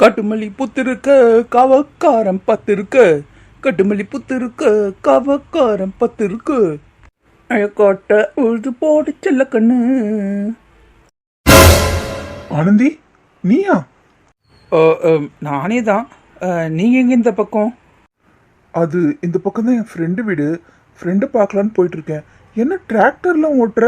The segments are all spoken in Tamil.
கட்டுமல்லி புத்திருக்க கவக்காரம் பத்திருக்க. கட்டுமல்லி புத்திருக்க கவக்காரம் பத்திருக்கு. அழக்காட்ட உழுது போடு செல்ல கண்ணு. ஆனந்தி நீயா? நானே தான் நீங்க எங்க இந்த பக்கம்? அது இந்த பக்கம் தான் என் ஃப்ரெண்டு வீடு. ஃப்ரெண்டு பார்க்கலான்னு போயிட்டு இருக்கேன். என்ன டிராக்டர்லாம் ஓட்டுற?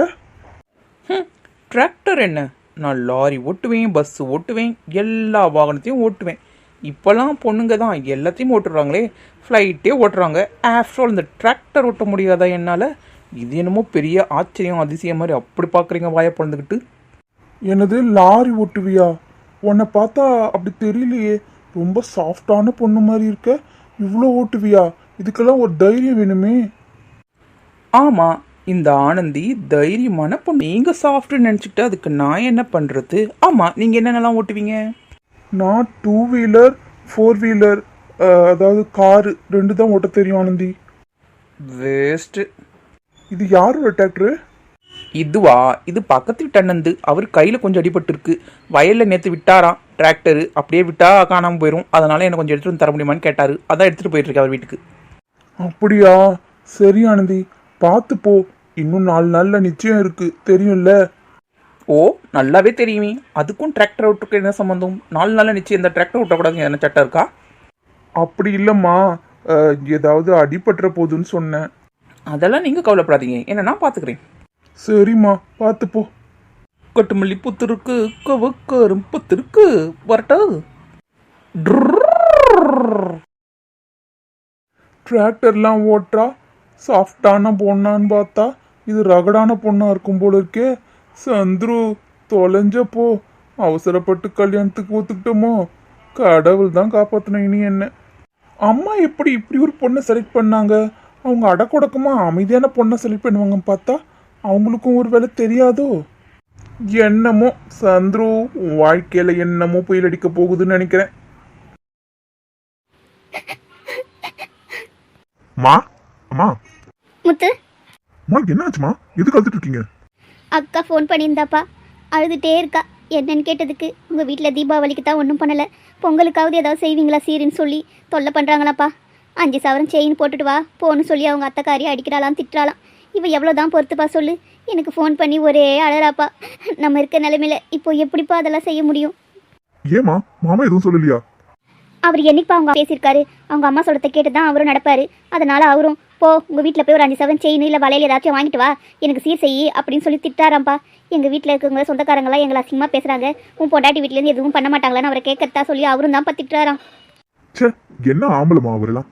டிராக்டர் என்ன? நான் லாரி ஓட்டுவேன் பஸ் ஓட்டுவேன் எல்லா வாகனத்தையும் ஓட்டுவேன். இப்போல்லாம் பொண்ணுங்க தான் எல்லாத்தையும் ஓட்டுறாங்களே. ஃப்ளைட்டே ஓட்டுறாங்க. ஆஃப்டர் ஆல் இந்த டிராக்டர் ஓட்ட முடியாதா என்னால்? இது என்னமோ பெரிய ஆச்சரியம் அதிசயம் மாதிரி அப்படி பார்க்குறீங்க வாயை பிறந்துக்கிட்டு எனது லாரி ஓட்டுவியா? உன்னை பார்த்தா அப்படி தெரியலையே. ரொம்ப சாஃப்டான பொண்ணு மாதிரி இருக்க. இவ்வளோ ஓட்டுவியா? இதுக்கெல்லாம் ஒரு தைரியம் வேணுமே. ஆமாம் இந்த ஆனந்தி தைரியமான பொண்ணு. நீங்கள் சாஃப்ட்னு நினச்சிக்கிட்டு அதுக்கு நான் என்ன பண்ணுறது ஆமாம் நீங்கள் என்னென்னலாம் ஓட்டுவீங்க? நான் டூ வீலர் ஃபோர் வீலர் அதாவது காரு ரெண்டு தான் ஓட்ட தெரியும் ஆனந்தி. வேஸ்ட்டு இது யாரோட டிராக்டரு இதுவா? இது பக்கத்து வீட்டு அண்ணந்து. அவர் கையில் கொஞ்சம் அடிபட்டிருக்கு. வயலில் நேற்று விட்டாராம் டிராக்டரு அப்படியே விட்டா காணாமல் போயிடும் அதனால எனக்கு கொஞ்சம் எடுத்துட்டு வந்து தர முடியுமான்னு கேட்டார். அதான் எடுத்துகிட்டு போயிட்டு அவர் வீட்டுக்கு. அப்படியா? சரி ஆனந்தி பார்த்து போ. இன்னும் நாலு நாள்ல நிச்சயம் இருக்கு. தெரியும்ல? ஓ நல்லாவே தெரியுமே. அதுக்கும் டிராக்டர் விட்டுருக்கு என்ன சம்மந்தம் நாலு நாளில் நிச்சயம் இந்த டிராக்டர் விட்டக்கூடாது என்ன சட்டம் இருக்கா? அப்படி இல்லைம்மா. ஏதாவது அடிபட்டுற போகுதுன்னு சொன்னேன். அதெல்லாம் நீங்கள் கவலைப்படாதீங்க. என்ன நான் பார்த்துக்கிறேன் சரிம்மா பார்த்து போ. கொட்டுமல்லி புத்திருக்கு கவக்காரும் புத்திருக்கு வரட்டா. டிராக்டர்லாம் ஓட்டுறா. சாஃப்டான பொண்ணான்னு பார்த்தா இது ரகடான பொண்ணா இருக்கும் போல இருக்கே. சந்துரு தொலைஞ்சப்போ அவசரப்பட்டு கல்யாணத்துக்கு ஒத்துக்கிட்டோமோ? கடவுள் தான் காப்பாத்தணும் இனி என்ன? அம்மா எப்படி இப்படி ஒரு பொண்ணை செலக்ட் பண்ணாங்க? அவங்க அடக்குடக்கமா அமைதியான பொண்ணை செலக்ட் பண்ணுவாங்கன்னு பார்த்தா அவங்களுக்கும் ஒரு வேலை தெரியாதோ? என்னமோ சந்துரு வாழ்க்கையில என்னமோ புயல் அடிக்க போகுதுன்னு நினைக்கிறேன். மா அம்மா முத்து அம்மா என்னாச்சுமா எதுக்கு அழுதுட்டு இருக்கீங்க? அக்கா ஃபோன் பண்ணியிருந்தாப்பா. அழுதுகிட்டே இருக்கா. என்னன்னு கேட்டதுக்கு உங்கள் வீட்டில் தீபாவளிக்கு தான் ஒன்றும் பண்ணலை. பொங்கலுக்காவது ஏதாவது செய்வீங்களா சீருன்னு சொல்லி தொல்லை பண்ணுறாங்களாப்பா அஞ்சு சவரம் செயின் போட்டுட்டு வா போன்னு சொல்லி அவங்க அத்தைக்காரியை அடிக்கிறாளாம் திட்டுறாளாம். இவ எவ்வளோ தான் பொறுத்துப்பா சொல்லு. எனக்கு ஃபோன் பண்ணி ஒரே அழறாப்பா. நம்ம இருக்க நிலைமையில இப்போ எப்படிப்பா அதெல்லாம் செய்ய முடியும்? ஏமா மாமா எதுவும் சொல்லலையா? அவர் என்னைக்குப்பா அவங்க பேசியிருக்காரு? அவங்க அம்மா சொல்றத கேட்டு தான் அவரும் நடப்பாரு. அதனால அவரும் போ உங்கள் வீட்டில் போய் ஒரு அஞ்சு செவன் செயின் இல்லை வலையில் ஏதாச்சும் வாங்கிட்டு வா. எனக்கு சீர் செய் அப்படின்னு சொல்லி திட்டாராம்ப்பா. எங்கள் வீட்டில் இருக்கவங்க சொந்தக்காரங்களாம் எங்களை அசிங்கமாக பேசுகிறாங்க உன் பொண்டாட்டி வீட்டிலேருந்து எதுவும் பண்ண மாட்டாங்களான்னு அவரை கேட்கறதா சொல்லி அவரும் தான் பத்திட்டாராம் சே என்ன ஆம்பளமா அவரெல்லாம்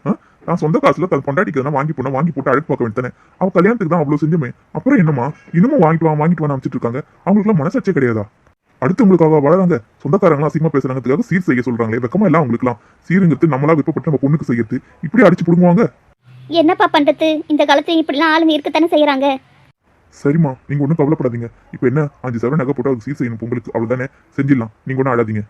நான் சொந்த காசுல தன் பொண்டாட்டிக்கு எதனா வாங்கி போனா வாங்கி போட்டு அழகு பார்க்க வேண்டியதானே? அவன் கல்யாணத்துக்கு தான் அவ்வளவு செஞ்சுமே. அப்புறம் என்னமா இன்னமும் வாங்கிட்டு வா வாங்கிட்டு வா அமைச்சிட்டு இருக்காங்க. அவங்களுக்குலாம் மனசாச்சே கிடையாதா? அடுத்தவங்களுக்காக வளராங்க. சொந்தக்காரங்களாம் அசிங்கமா பேசுறாங்கிறதுக்காக சீர் செய்ய சொல்றாங்களே வெக்கமா எல்லாம் அவங்களுக்குலாம் சீருங்கிறது நம்மளா விருப்பப்பட்டு நம்ம பொண்ணுக்கு செய்யறது. இப்படி அடிச்சு பிடுங்குவாங்க. என்னப்பா பண்ணுறது இந்த காலத்துல இப்படிலாம் ஆளுங்க இருக்கத்தானே செய்கிறாங்க சரிம்மா நீங்க ஒன்றும் கவலைப்படாதீங்க. இப்போ என்ன? அஞ்சு சவரன் நகை போட்டு அதுக்கு சீர் செய்யணும் பொங்கலுக்கு. அவ்வளவுதானே? செஞ்சிடலாம். நீங்க ஒன்றும் அழாதீங்க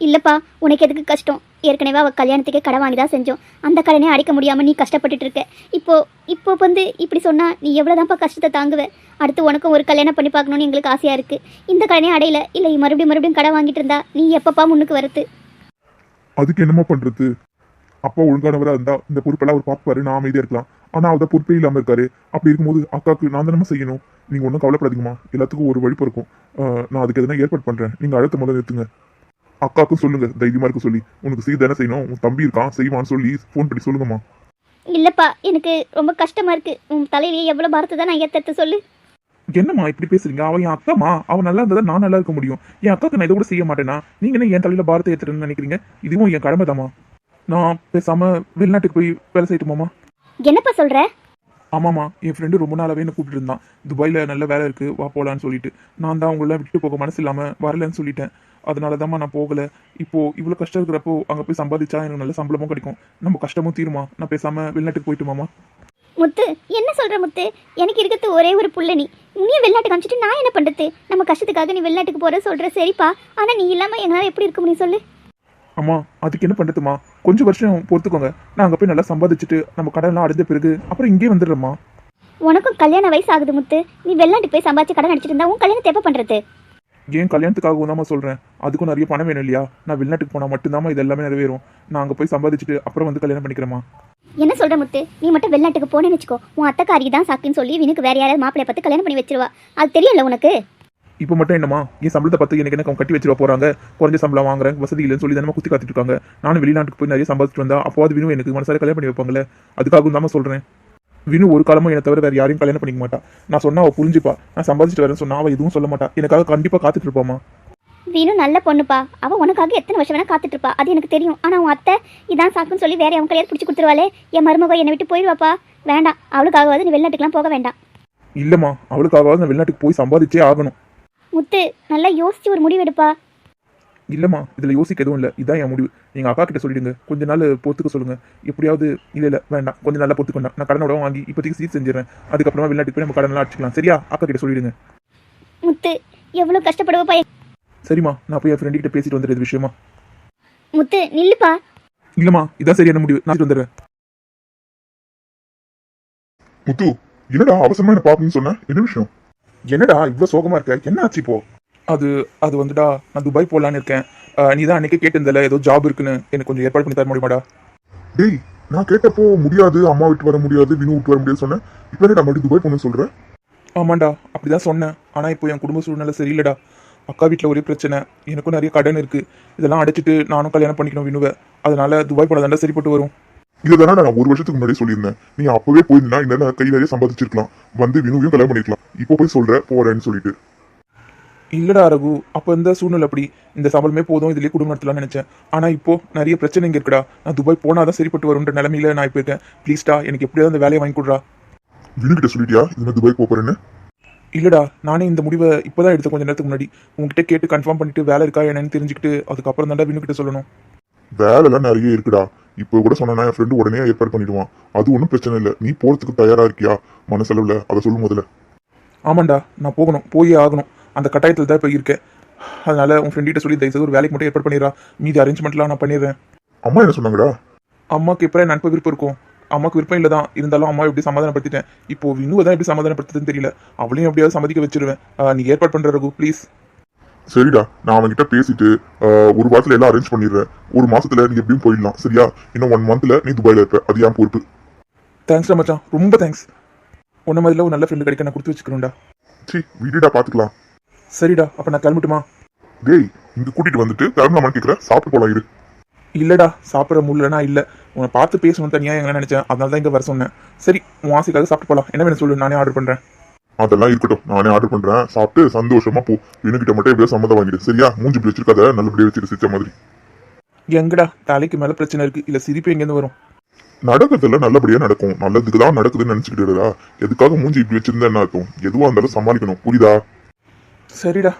இல்லைப்பா உனக்கு எதுக்கு கஷ்டம்? ஏற்கனவே அவள் கல்யாணத்துக்கே கடை வாங்கி தான் செஞ்சோம். அந்த கடனே அடைக்க முடியாமல் நீ கஷ்டப்பட்டுட்டு இருக்க. இப்போ இப்போ வந்து இப்படி சொன்னால் நீ எவ்வளோதான்ப்பா கஷ்டத்தை தாங்குவ? அடுத்து உனக்கும் ஒரு கல்யாணம் பண்ணி பார்க்கணும்னு எங்களுக்கு ஆசையாக இருக்குது இந்த கடனே அடையல. இல்லை மறுபடியும் மறுபடியும் கடை வாங்கிட்டு இருந்தா நீ எப்பப்பா முன்னுக்கு வரது? அதுக்கு என்னமா பண்றது? அப்பா ஒழுங்கானவரா இருந்தா இந்த பொறுப்பெல்லாம் அவர் பார்ப்பாரு நான் அமைதியா இருக்கலாம். ஆனா அவர் பொறுப்பே இல்லாம இருக்காரு. அப்படி இருக்கும்போது அக்காக்கு நான் தானே செய்யணும்? நீங்க ஒன்றும் கவலைப்படாதீங்கம்மா. எல்லாத்துக்கும் ஒரு வழி இருக்கும் நான் அதுக்கு எதனா ஏற்பாடு பண்றேன். நீங்க அழுத்த முதல்ல நிறுத்துங்க. அக்காக்கும் சொல்லுங்க தைரியமா இருக்க சொல்லி. உனக்கு செய்ய தானே செய்யணும்? உன் தம்பி இருக்கான் செய்வான்னு சொல்லி ஃபோன் பண்ணி சொல்லுங்கம்மா. இல்லைப்பா எனக்கு ரொம்ப கஷ்டமாக இருக்குது உன் தலையிலேயே எவ்வளோ பாரத்தை தான் நான் ஏற்றது சொல்லு. என்னம்மா இப்படி பேசுறீங்க? அவன் என் அக்காமா அவன் நல்லா இருந்தா நான் நல்லா இருக்க முடியும். என் அக்காக்கு நான் இதை கூட செய்ய மாட்டேனா? நீங்க என்ன என் தலையில பாரத்தை ஏத்துறேன்னு நினைக்கிறீங்க? இதுவும் என் கடமை நான் பேசாம வெளிநாட்டுக்கு போய் வேலை செய்யட்டுமாமா என்னப்பா சொல்கிற ஆமாம்மா என் ஃப்ரெண்டு ரொம்ப நாளாவே என்ன கூப்பிட்டு இருந்தான். துபாயில் நல்ல வேலை இருக்கு வா போலான்னு சொல்லிட்டு. நான் தான் அவங்கள விட்டு போக மனசு இல்லாம வரலன்னு சொல்லிட்டேன். அதனால தான்மா நான் போகல. இப்போ இவ்வளோ கஷ்டம் இருக்கிறப்போ அங்கே போய் சம்பாதிச்சா எனக்கு நல்ல சம்பளமும் கிடைக்கும். நம்ம கஷ்டமும் தீருமா? நான் பேசாம வெளிநாட்டுக்கு போயிட்டுமாமா முத்து என்ன சொல்கிற முத்து? எனக்கு இருக்கிறது ஒரே ஒரு புள்ள நீ. நீ வெளிநாட்டுக்கு அனுப்பிச்சிட்டு நான் என்ன பண்ணுறது நம்ம கஷ்டத்துக்காக நீ வெளிநாட்டுக்கு போகிற சொல்கிற சரிப்பா. ஆனால் நீ இல்லாமல் எங்களால் எப்படி இருக்க முடியும் சொல்லு. அம்மா அதுக்கு என்ன பண்ணுறதுமா கொஞ்சம் வருஷம் பொறுத்துக்கோங்க. நான் அங்கே போய் நல்லா சம்பாதிச்சுட்டு நம்ம கடன்லாம் அடைஞ்ச பிறகு அப்புறம் இங்கே வந்துடுறேம்மா. உனக்கும் கல்யாண வயசு ஆகுது முத்து. நீ வெளிநாட்டுக்கு போய் சம்பாதிச்சு கடன் அடிச்சிட்டு இருந்தா உன் கல்யாணத்தை எப்போ பண்ணுறது ஏன் கல்யாணத்துக்காகவும் தான் சொல்கிறேன் அதுக்கும் நிறைய பணம் வேணும் இல்லையா? நான் வெளிநாட்டுக்கு போனால் மட்டும்தாம்மா இது எல்லாமே நிறைவேறும். நான் அங்கே போய் சம்பாதிச்சுட்டு அப்புறம் வந்து கல்யாணம் பண்ணிக்கிறேம்மா. என்ன சொல்ற முத்து? நீ மட்டும் வெளிநாட்டுக்கு போனேன்னு வச்சுக்கோ. உன் அத்தைக்காரி தான் சாக்குன்னு சொல்லி வினுக்கு வேற யாராவது மாப்பிளைய பார்த்து கல்யாணம் பண்ணி வச்சிருவா. அது தெரியல உனக்கு? இப்போ மட்டும் என்னம்மா? என் சம்பளத்தை பார்த்து எனக்கு அவங்க கட்டி வச்சிருவா போகிறாங்க குறைஞ்ச சம்பளம் வாங்குறேன் வசதி இல்லைன்னு சொல்லி தானே குத்தி காத்துட்டு இருக்காங்க. நானும் வெளிநாட்டுக்கு போய் நிறைய சம்பாதிச்சுட்டு வந்தா அப்போது வினு எனக்கு மனசார கல்யாணம் பண்ணி வைப்பாங்களே அதுக்காகவும் தான் சொல்கிறேன் வினு ஒரு காலமும் என்னை தவிர வேறு யாரையும் கல்யாணம் பண்ணிக்க மாட்டா. நான் சொன்னா அவள் புரிஞ்சுப்பா. நான் சம்பாதிச்சுட்டு வரேன்னு சொன்னா அவள் எதுவும் சொல்ல மாட்டா. எனக்காக கண்டிப்பாக காத்துட்டு இருப்பாமா வினு நல்ல பொண்ணுப்பா. அவ உனக்காக எத்தனை வருஷம் வேணா காத்துட்டு இருப்பா. அது எனக்கு தெரியும். ஆனா உன் அத்தை இதான் சாக்குன்னு சொல்லி வேற அவன் கல்யாணம் பிடிச்சி கொடுத்துருவாளே? என் மருமக என்னை விட்டு போயிடுவாப்பா? வேண்டாம். அவளுக்காகவாது நீ வெளிநாட்டுக்குலாம் போக வேண்டாம். இல்லைம்மா. அவளுக்காகவாது நான் வெளிநாட்டுக்கு போய் சம்பாதிச்சே ஆகணும். முத்து நல்லா யோசிச்சு ஒரு முடிவு எடுப்பா. இல்லைம்மா இதில் யோசிக்க எதுவும் இல்லை. இதான் என் முடிவு. எங்கள் அக்கா கிட்ட சொல்லிடுங்க. கொஞ்ச நாள் பொறுத்துக்க சொல்லுங்க. எப்படியாவது இல்லை இல்லை வேண்டாம். கொஞ்ச நாளில் பொறுத்துக்க வேண்டாம் நான் கடனோட வாங்கி இப்போதைக்கு சீட் செஞ்சிடறேன். அதுக்கப்புறமா வெளிநாட்டுக்கு போய் நம்ம கடனெல்லாம் அடிச்சுக்கலாம். சரியா? அக்கா கிட்ட சொல்லிடுங்க. முத்து எவ்வளவு கஷ்டப்படுவப்பா? சரிம்மா நான் போய் என் ஃப்ரெண்டு கிட்ட பேசிட்டு வந்துடுறது விஷயமா. முத்து நில்லுப்பா. இல்லைம்மா இதான் சரியான முடிவு. நான் வந்துடுறேன். முத்து என்னடா அவசரமா என்ன பாக்கணும்னு சொன்ன? என்ன விஷயம்? என்னடா இவ்வளோ சோகமா இருக்க? என்ன ஆச்சு இப்போ? அது அது வந்துடா நான் துபாய் போகலான்னு இருக்கேன். நீ தான் அன்னைக்கே கேட்டிருந்தல ஏதோ ஜாப் இருக்குன்னு. எனக்கு கொஞ்சம் ஏற்பாடு பண்ணி தர முடியுமாடா? டேய் நான் கேட்டப்போ முடியாது அம்மா விட்டு வர முடியாது வினு விட்டு வர முடியாது சொன்னேன். இப்போ என்னடா மறுபடியும் துபாய் போகணும்னு சொல்ற? ஆமாண்டா அப்படிதான் சொன்னேன். ஆனால் இப்போ என் குடும்ப சூழ்நிலை சரியில்லைடா. அக்கா வீட்டில் ஒரே பிரச்சனை. எனக்கும் நிறைய கடன் இருக்கு. இதெல்லாம் அடைச்சிட்டு நானும் கல்யாணம் பண்ணிக்கணும் வினுவை. அதனால துபாய் போன தாண்டா சரிப்பட்டு வரும். இதை தானே நான் ஒரு வருஷத்துக்கு முன்னாடி சொல்லியிருந்தேன். நீ அப்பவே போயிருந்தா இன்னும் கை நிறைய சம்பாதிச்சிருக்கலாம். வந்து வினுவையும் கல்யாணம் பண்ணிருக்கலாம். இப்போ போய் சொல்ற போறேன்னு சொல்லிட்டு. இல்லடா ரகு அப்போ இந்த சூழ்நிலை அப்படி. இந்த சம்பளமே போதும் இதுலயே குடும்பம் நடத்தலாம்னு நினைச்சேன். ஆனா இப்போ நிறைய பிரச்சனை இங்க இருக்குடா. நான் துபாய் போனாதான் சரிப்பட்டு வரும்ன்ற நிலைமையில நான் இப்போ இருக்கேன். ப்ளீஸ்டா எனக்கு எப்படியாவது அந்த வேலையை வாங்கி கொடுறா வினு கிட்ட சொல்லிட்டியா மாதிரி துபாய் போறேன்னு? இல்லடா நானே இந்த முடிவை இப்போதான் எடுத்த கொஞ்ச நேரத்துக்கு முன்னாடி. உங்ககிட்ட கேட்டு கன்ஃபார்ம் பண்ணிட்டு வேலை இருக்கா என்னன்னு தெரிஞ்சுக்கிட்டு அதுக்கப்புறம் தாண்டா வினு கிட்ட சொல்லணும். வேலைலாம் நிறைய இருக்குடா. இப்போ கூட சொன்னா என் ஃப்ரெண்டு உடனே ஏற்பாடு பண்ணிடுவான். அது ஒன்றும் பிரச்சனை இல்லை. நீ போறதுக்கு தயாரா இருக்கியா? மனசளவுல. அதை சொல்லும் முதல்ல. ஆமாண்டா நான் போகணும். போயே ஆகணும். அந்த கட்டாயத்தில் தான் இப்போ இருக்கேன். அதனால உன் ஃப்ரெண்டிட்ட சொல்லி தயவுசெய்து ஒரு வேலைக்கு மட்டும் ஏற்பாடு பண்ணிடுறா. மீதி அரேஞ்ச்மெண்ட்லாம் நான் பண்ணிடுறேன். அம்மா என்ன சொன்னாங்கடா? அம்மாக்கு எப்போ நட்பு விருப்பம் இருக்கும்? அம்மாக்கு விருப்பம் இல்லை தான். இருந்தாலும் அம்மா எப்படி சமாதானப்படுத்திட்டேன்? இப்போ வினுவை தான் எப்படி சமாதானப்படுத்துதுன்னு தெரியல. அவளையும் எப்படியாவது சம்மதிக்க வச்சிருவேன். நீ ஏற்பாடு பண்ற ரகு. ப்ளீஸ் சரிடா நான் அவன்கிட்ட பேசிட்டு ஒரு வாரத்தில் எல்லாம் அரேஞ்ச் பண்ணிடுறேன். ஒரு மாசத்துல நீ எப்படியும் போயிடலாம் சரியா? இன்னும் ஒன் மந்த்ல நீ துபாயில் இருப்ப. அது ஏன் பொறுப்பு. தேங்க்ஸ்டா மச்சான். ரொம்ப தேங்க்ஸ் உன்ன மாதிரில ஒரு நல்ல ஃப்ரெண்டு கிடைக்க நான் கொடுத்து வச்சுக்கிறேன்டா சரி வீடுடா பாத்துக்கலாம். சரிடா அப்ப நான் கிளம்பட்டுமா? டேய் இங்க கூட்டிட்டு வந்துட்டு கிளம்பலாமான்னு கேட்குறேன் சாப்பிட்டு போகலாம் இரு. இல்லைடா சாப்பிட்ற முடியலனா இல்லை. உன்னை பார்த்து பேசணும் தனியாக எங்கே நினச்சேன். அதனால தான் இங்கே வர சொன்னேன். சரி உன் ஆசைக்காக சாப்பிட்டு போகலாம் என்ன வேணும் சொல்லு? நானே ஆர்டர் பண்ணுறேன் அதெல்லாம் இருக்கட்டும். நானே ஆர்டர் பண்றேன். சாப்பிட்டு சந்தோஷமா போ. கிட்ட மட்டும் எப்படியோ சம்மதம் வாங்கிடு. சரியா? மூஞ்சி இப்படி வச்சிருக்காத நல்லபடியா வச்சிரு சிச்ச மாதிரி. எங்கடா? தலைக்கு மேலே பிரச்சனை இருக்கு. இல்லை சிரிப்பு எங்கேருந்து வரும்? நடக்கிறதுல நல்லபடியா நடக்கும். நல்லதுக்கு தான் நடக்குதுன்னு நினைச்சுக்கிட்டுடா எதுக்காக மூஞ்சி இப்படி வச்சிருந்தா என்ன அர்த்தம். எதுவா இருந்தாலும் சமாளிக்கணும். புரியுதா? சரிடா.